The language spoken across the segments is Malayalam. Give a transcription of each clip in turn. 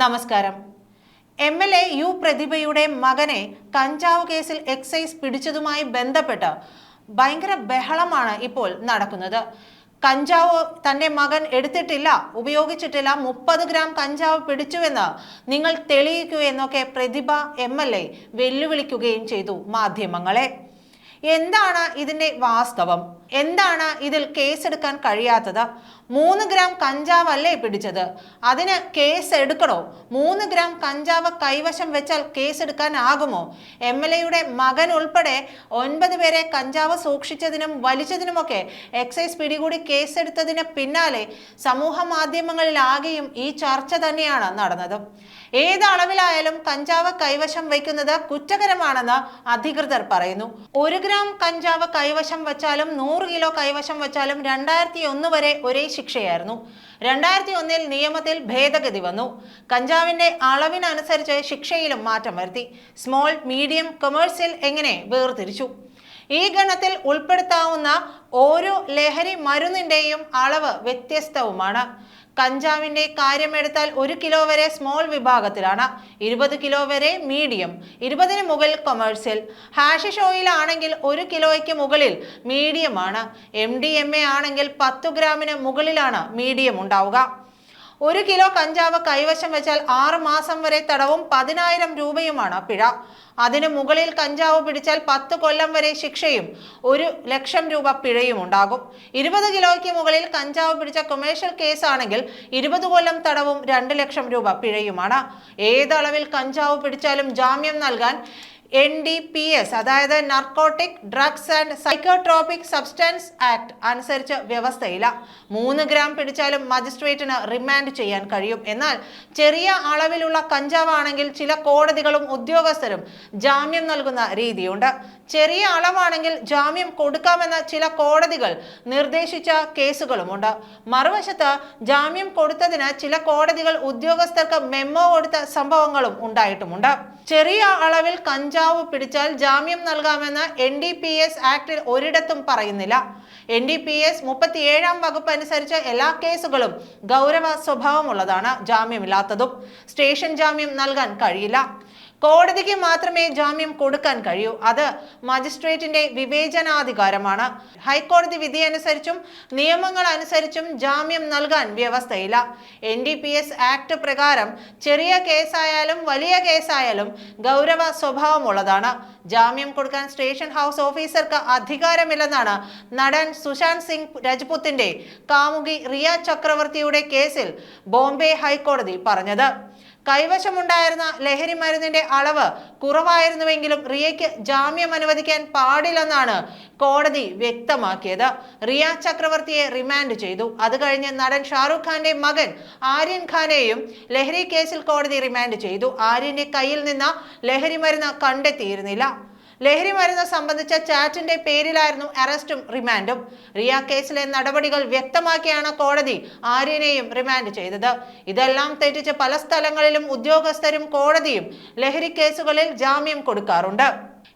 നമസ്കാരം. എം എൽ എ യു പ്രതിഭയുടെ മകനെ കഞ്ചാവ് കേസിൽ എക്സൈസ് പിടിച്ചതുമായി ബന്ധപ്പെട്ട് ഭയങ്കര ബഹളമാണ് ഇപ്പോൾ നടക്കുന്നത്. കഞ്ചാവ് തന്റെ മകൻ എടുത്തിട്ടില്ല ഉപയോഗിച്ചിട്ടില്ല മുപ്പത് ഗ്രാം കഞ്ചാവ് പിടിച്ചുവെന്ന് നിങ്ങൾ തെളിയിക്കൂ എന്നൊക്കെ പ്രതിഭ എം എൽ എ വെല്ലുവിളിക്കുകയും ചെയ്തു മാധ്യമങ്ങളെ. എന്താണ് ഇതിന്റെ വാസ്തവം? എന്താണ് ഇതിൽ കേസെടുക്കാൻ കഴിയാത്തത്? മൂന്ന് ഗ്രാം കഞ്ചാവ് അല്ലേ പിടിച്ചത്? അതിന് കേസ് എടുക്കണോ മൂന്ന് ഗ്രാം കഞ്ചാവ് കൈവശം വെച്ചാൽ കേസെടുക്കാനാകുമോ എം എൽ എയുടെ മകൻ ഉൾപ്പെടെ ഒൻപത് പേരെ കഞ്ചാവ് സൂക്ഷിച്ചതിനും വലിച്ചതിനുമൊക്കെ എക്സൈസ് പിടികൂടി കേസെടുത്തതിന് പിന്നാലെ സമൂഹ മാധ്യമങ്ങളിലാകെയും ഈ ചർച്ച തന്നെയാണ് നടന്നത്. ഏത് അളവിലായാലും കഞ്ചാവ് കൈവശം വയ്ക്കുന്നത് കുറ്റകരമാണെന്ന് അധികൃതർ പറയുന്നു. ഒരു ഗ്രാം കഞ്ചാവ് കൈവശം വച്ചാലും നൂറ് കിലോ കൈവശം വച്ചാലും രണ്ടായിരത്തി ഒന്ന് വരെ ഒരേ ശിക്ഷയായിരുന്നു. രണ്ടായിരത്തി ഒന്നിൽ നിയമത്തിൽ ഭേദഗതി വന്നു. കഞ്ചാവിന്റെ അളവിനനുസരിച്ച് ശിക്ഷയിലും മാറ്റം വരുത്തി. സ്മോൾ മീഡിയം കൊമേഴ്സ്യൽ എങ്ങനെ വേർതിരിച്ചു? ഈ ഗണത്തിൽ ഉൾപ്പെടുത്താവുന്ന ഓരോ ലഹരി മരുന്നിന്റെയും അളവ് വ്യത്യസ്തവുമാണ്. കഞ്ചാവിന്റെ കാര്യമെടുത്താൽ ഒരു കിലോ വരെ സ്മോൾ വിഭാഗത്തിലാണ്. ഇരുപത് കിലോ വരെ മീഡിയം ഇരുപതിന് മുകളിൽ കൊമേഴ്സ്യൽ ഹാഷിഷ് ഓയിലാണെങ്കിൽ ഒരു കിലോയ്ക്ക് മുകളിൽ മീഡിയമാണ് എം ഡി എം എ ആണെങ്കിൽ പത്ത് ഗ്രാമിന് മുകളിലാണ് മീഡിയം ഉണ്ടാവുക. ഒരു കിലോ കഞ്ചാവ് കൈവശം വെച്ചാൽ ആറ് മാസം വരെ തടവും പതിനായിരം രൂപയുമാണ് പിഴ. അതിന് മുകളിൽ കഞ്ചാവ് പിടിച്ചാൽ പത്ത് കൊല്ലം വരെ ശിക്ഷയും ഒരു ലക്ഷം രൂപ പിഴയും ഉണ്ടാകും. ഇരുപത് കിലോയ്ക്ക് മുകളിൽ കഞ്ചാവ് പിടിച്ച കൊമേഴ്ഷ്യൽ കേസാണെങ്കിൽ ഇരുപത് കൊല്ലം തടവും രണ്ട് ലക്ഷം രൂപ പിഴയുമാണ്. ഏതളവിൽ കഞ്ചാവ് പിടിച്ചാലും ജാമ്യം നൽകാൻ എൻ ഡി പി എസ് അതായത് narcotic drugs and psychotropic substances act അനുസരിച്ച് വ്യവസ്ഥയില്ല മൂന്ന് ഗ്രാം പിടിച്ചാലും മജിസ്ട്രേറ്റിന് റിമാൻഡ് ചെയ്യാൻ കഴിയും. എന്നാൽ ചെറിയ അളവിലുള്ള കഞ്ചാവാണെങ്കിൽ ചില കോടതികളും ഉദ്യോഗസ്ഥരും ജാമ്യം നൽകുന്ന രീതിയുണ്ട്. ചെറിയ അളവാണെങ്കിൽ ജാമ്യം കൊടുക്കാമെന്ന് ചില കോടതികൾ നിർദ്ദേശിച്ച കേസുകളുമുണ്ട്. മറുവശത്ത് ജാമ്യം കൊടുത്തതിന് ചില കോടതികൾ ഉദ്യോഗസ്ഥർക്ക് മെമ്മോ കൊടുത്ത സംഭവങ്ങളും ഉണ്ടായിട്ടുമുണ്ട്. ചെറിയ അളവിൽ കഞ്ചാവ് പിടിച്ചാൽ ജാമ്യം നൽകാമെന്ന് എൻ ഡി പി എസ് ആക്ടിൽ ഒരിടത്തും പറയുന്നില്ല. എൻ ഡി പി എസ് മുപ്പത്തിയേഴാം വകുപ്പ് അനുസരിച്ച് എല്ലാ കേസുകളും ഗൗരവ സ്വഭാവമുള്ളതാണ് ജാമ്യമില്ലാത്തതും. സ്റ്റേഷൻ ജാമ്യം നൽകാൻ കഴിയില്ല. കോടതിക്ക് മാത്രമേ ജാമ്യം കൊടുക്കാൻ കഴിയൂ. അത് മജിസ്ട്രേറ്റിന്റെ വിവേചനാധികാരമാണ്. ഹൈക്കോടതി വിധി അനുസരിച്ചും നിയമങ്ങൾ അനുസരിച്ചും ജാമ്യം നൽകാൻ വ്യവസ്ഥയില്ല. N D P S act പ്രകാരം ചെറിയ കേസായാലും വലിയ കേസായാലും ഗൗരവ സ്വഭാവമുള്ളതാണ്. ജാമ്യം കൊടുക്കാൻ സ്റ്റേഷൻ ഹൗസ് ഓഫീസർക്ക് അധികാരമില്ലെന്നാണ് നടൻ സുശാന്ത് സിംഗ് രജ്പുത്തിന്റെ കാമുകി റിയ ചക്രവർത്തിയുടെ കേസിൽ ബോംബെ ഹൈക്കോടതി പറഞ്ഞത്. കൈവശമുണ്ടായിരുന്ന ലഹരി മരുന്നിന്റെ അളവ് കുറവായിരുന്നുവെങ്കിലും റിയയ്ക്ക് ജാമ്യം അനുവദിക്കാൻ പാടില്ലെന്നാണ് കോടതി വ്യക്തമാക്കിയത്. റിയ ചക്രവർത്തിയെ റിമാൻഡ് ചെയ്തു. അത് കഴിഞ്ഞ് നടൻ ഷാറുഖ് ഖാന്റെ മകൻ ആര്യൻ ഖാനെയും ലഹരി കേസിൽ കോടതി റിമാൻഡ് ചെയ്തു. ആര്യന്റെ കയ്യിൽ നിന്ന് ലഹരി മരുന്ന് കണ്ടെത്തിയിരുന്നില്ല. ലഹരി മരുന്ന് സംബന്ധിച്ച ചാറ്റിന്റെ പേരിലായിരുന്നു അറസ്റ്റും റിമാൻഡും. റിയ കേസിലെ നടപടികൾ വ്യക്തമാക്കിയാണ് കോടതി ആര്യനെയും റിമാൻഡ് ചെയ്തത്. ഇതെല്ലാം തെറ്റിച്ച് പല സ്ഥലങ്ങളിലും ഉദ്യോഗസ്ഥരും കോടതിയും ലഹരി കേസുകളിൽ ജാമ്യം കൊടുക്കാറുണ്ട്.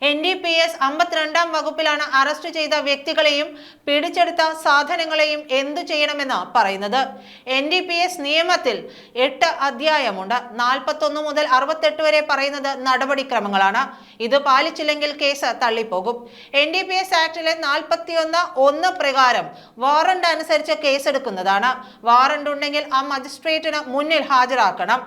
എൻ ഡി പി എസ് അമ്പത്തിരണ്ടാം വകുപ്പിലാണ് അറസ്റ്റ് ചെയ്ത വ്യക്തികളെയും പിടിച്ചെടുത്ത സാധനങ്ങളെയും എന്തു ചെയ്യണമെന്ന് പറയുന്നത്? എൻ ഡി പി എസ് നിയമത്തിൽ എട്ട് അധ്യായമുണ്ട്. നാൽപ്പത്തൊന്ന് മുതൽ അറുപത്തെട്ട് വരെ പറയുന്നത് നടപടിക്രമങ്ങളാണ്. ഇത് പാലിച്ചില്ലെങ്കിൽ കേസ് തള്ളിപ്പോകും. എൻ ഡി പി എസ് ആക്ടിലെ നാൽപ്പത്തിയൊന്ന് ഒന്ന് പ്രകാരം വാറണ്ട് അനുസരിച്ച് കേസെടുക്കുന്നതാണ്. വാറണ്ട് ഉണ്ടെങ്കിൽ ആ മജിസ്ട്രേറ്റിന് മുന്നിൽ ഹാജരാക്കണം.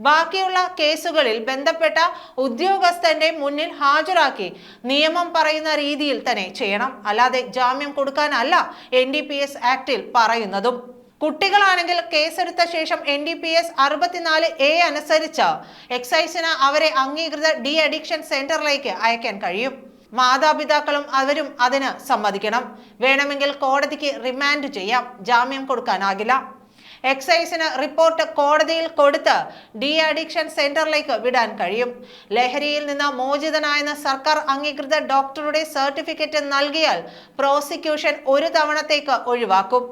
ബാക്കിയുള്ള കേസുകളിൽ ബന്ധപ്പെട്ട ഉദ്യോഗസ്ഥന്റെ മുന്നിൽ ഹാജരാക്കി നിയമം പറയുന്ന രീതിയിൽ തന്നെ ചെയ്യണം. അല്ലാതെ ജാമ്യം കൊടുക്കാനല്ല എൻ ഡി പി എസ് ആക്ടിൽ പറയുന്നതും. കുട്ടികളാണെങ്കിൽ കേസെടുത്ത ശേഷം എൻ ഡി പി എസ് അറുപത്തിനാല് എ അനുസരിച്ച് എക്സൈസിന് അവരെ അംഗീകൃത ഡി അഡിക്ഷൻ സെന്ററിലേക്ക് അയക്കാൻ കഴിയും. മാതാപിതാക്കളും അവരും അതിന് സമ്മതിക്കണം. വേണമെങ്കിൽ കോടതിക്ക് റിമാൻഡ് ചെയ്യാം. ജാമ്യം കൊടുക്കാനാകില്ല. എക്സൈസിന് റിപ്പോർട്ട് കോടതിയിൽ കൊടുത്ത് ഡി അഡിക്ഷൻ സെന്ററിലേക്ക് വിടാൻ കഴിയും. ലഹരിയിൽ നിന്ന് മോചിതനായെന്ന സർക്കാർ അംഗീകൃത ഡോക്ടറുടെ സർട്ടിഫിക്കറ്റ് നൽകിയാൽ പ്രോസിക്യൂഷൻ ഒരു തവണത്തേക്ക് ഒഴിവാക്കും.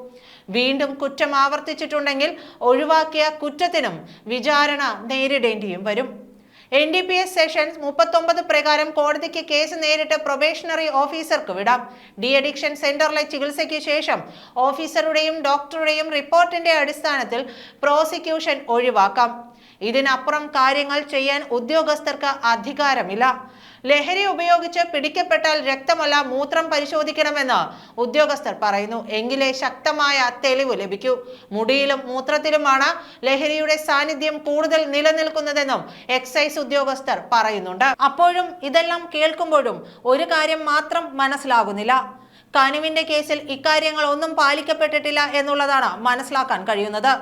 വീണ്ടും കുറ്റം ആവർത്തിച്ചിട്ടുണ്ടെങ്കിൽ ഒഴിവാക്കിയ കുറ്റത്തിനും വിചാരണ നേരിടേണ്ടിയും വരും. N D P S sessions മുപ്പത്തൊമ്പത് പ്രകാരം കോടതിക്ക് കേസ് നേരിട്ട് പ്രൊബേഷണറി ഓഫീസർക്ക് വിടാം. ഡി അഡിക്ഷൻ സെന്ററിലെ ചികിത്സയ്ക്ക് ശേഷം ഓഫീസറുടെയും ഡോക്ടറുടെയും റിപ്പോർട്ടിന്റെ അടിസ്ഥാനത്തിൽ പ്രോസിക്യൂഷൻ ഒഴിവാക്കാം. ഇതിനപ്പുറം കാര്യങ്ങൾ ചെയ്യാൻ ഉദ്യോഗസ്ഥർക്ക് അധികാരമില്ല. ലഹരി ഉപയോഗിച്ച് പിടിക്കപ്പെട്ടാൽ രക്തമല്ല മൂത്രം പരിശോധിക്കണമെന്ന് ഉദ്യോഗസ്ഥർ പറയുന്നു. എങ്കിലേ ശക്തമായ തെളിവ് ലഭിക്കൂ. മുടിയിലും മൂത്രത്തിലുമാണ് ലഹരിയുടെ സാന്നിധ്യം കൂടുതൽ നിലനിൽക്കുന്നതെന്നും എക്സൈസ് ഉദ്യോഗസ്ഥർ പറയുന്നുണ്ട്. അപ്പോഴും ഇതെല്ലാം കേൾക്കുമ്പോഴും ഒരു കാര്യം മാത്രം മനസ്സിലാകുന്നില്ല. കനുവിന്റെ കേസിൽ ഇക്കാര്യങ്ങൾ ഒന്നും പാലിക്കപ്പെട്ടിട്ടില്ല എന്നുള്ളതാണ് മനസ്സിലാക്കാൻ കഴിയുന്നത്.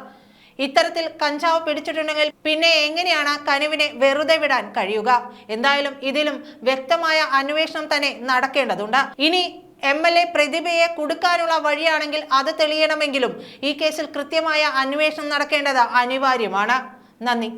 ഇത്തരത്തിൽ കഞ്ചാവ് പിടിച്ചിട്ടുണ്ടെങ്കിൽ പിന്നെ എങ്ങനെയാണ് കനുവിനെ വെറുതെ വിടാൻ കഴിയുക? എന്തായാലും ഇതിലും വ്യക്തമായ അന്വേഷണം തന്നെ നടക്കേണ്ടതുണ്ട്. ഇനി എം എൽ എ പ്രതിഭയെ കൊടുക്കാനുള്ള വഴിയാണെങ്കിൽ അത് തെളിയണമെങ്കിലും ഈ കേസിൽ കൃത്യമായ അന്വേഷണം നടക്കേണ്ടത് അനിവാര്യമാണ്. നന്ദി.